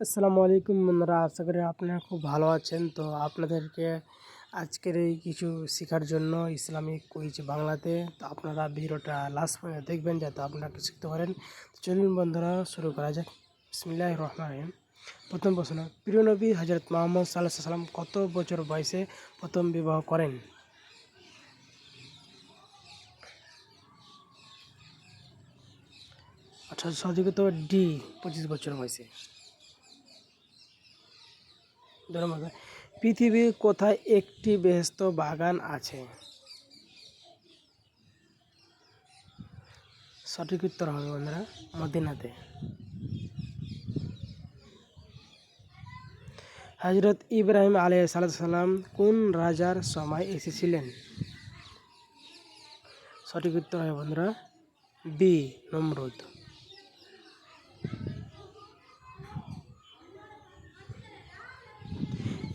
আসসালামু আলাইকুম বন্ধুরা, আশা করি আপনারা খুব ভালো আছেন। তো আপনাদেরকে আজকের এই কিছু শেখার জন্য ইসলামিক কুইজ বাংলাতে। তো আপনারা ভিডিওটা লাস্ট পর্যন্ত দেখবেন যাতে আপনারা কিছু শিখতে পারেন। চলুন বন্ধুরা, শুরু করা যাক। বিসমিল্লাহ রহমান রহিম। প্রথম প্রশ্ন, প্রিয় নবী হজরত মোহাম্মদ সাল্লাহ সাল্লাম কত বছর বয়সে প্রথম বিবাহ করেন? আচ্ছা উত্তর ডি পঁচিশ বছর বয়সে। পৃথিবীর কোথায় একটি বেহেস্ত বাগান আছে? সঠিক উত্তর হবে বন্ধুরা, মদিনাতে। হজরত ইব্রাহিম আলী সাল্লাম কোন রাজার সময় এসেছিলেন? সঠিক উত্তর হবে বন্ধুরা, বি, নমরুদ।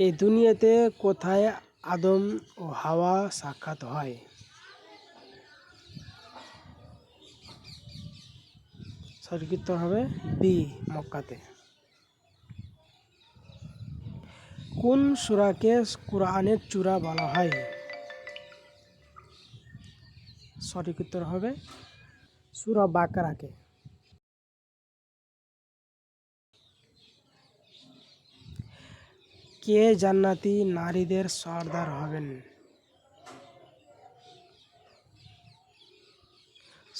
এই দুনিয়াতে কোথায় আদম ও হাওয়া সাক্ষাৎ হয়? সঠিক উত্তর হবে বি, মক্কাতে। কোন সুরাকে কোরআনের চূড়া বলা হয়? সঠিক উত্তর হবে সুরা বাকারাকে। কে জান্নাতি নারীদের সর্দার হবেন?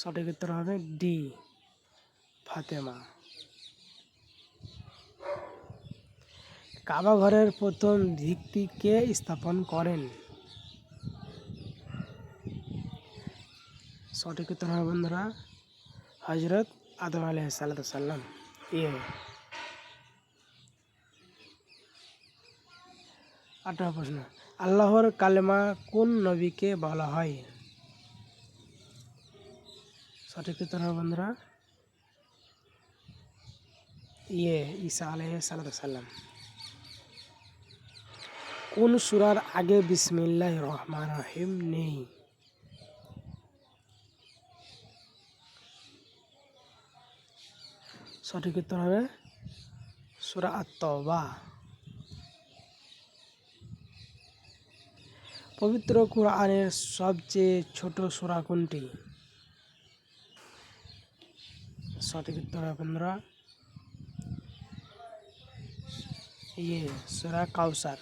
সঠিক উত্তর হবে ডি, ফাতেমা। কাবা ঘরের প্রথম ভিত্তি কে স্থাপন করেন? সঠিক উত্তর হবে বন্ধুরা হজরত আদম আলহ সাল্লাম ইয়ে আঠারো প্রশ্ন। আল্লাহর কালেমা কোন নবীকে বলা হয়? সঠিক উত্তর হবে বন্ধুরা ইয়ে ঈসা আলহ সাল্লাম কোন সুরার আগে বিসমিল্লাহ রহমান রহিম নেই? সঠিক উত্তর হবে সুরা আত্মবা পবিত্র কোরআনের সবচেয়ে ছোট সূরা কোনটি? সঠিক উত্তর বন্ধুরা ইয়ে সুরা কাউসার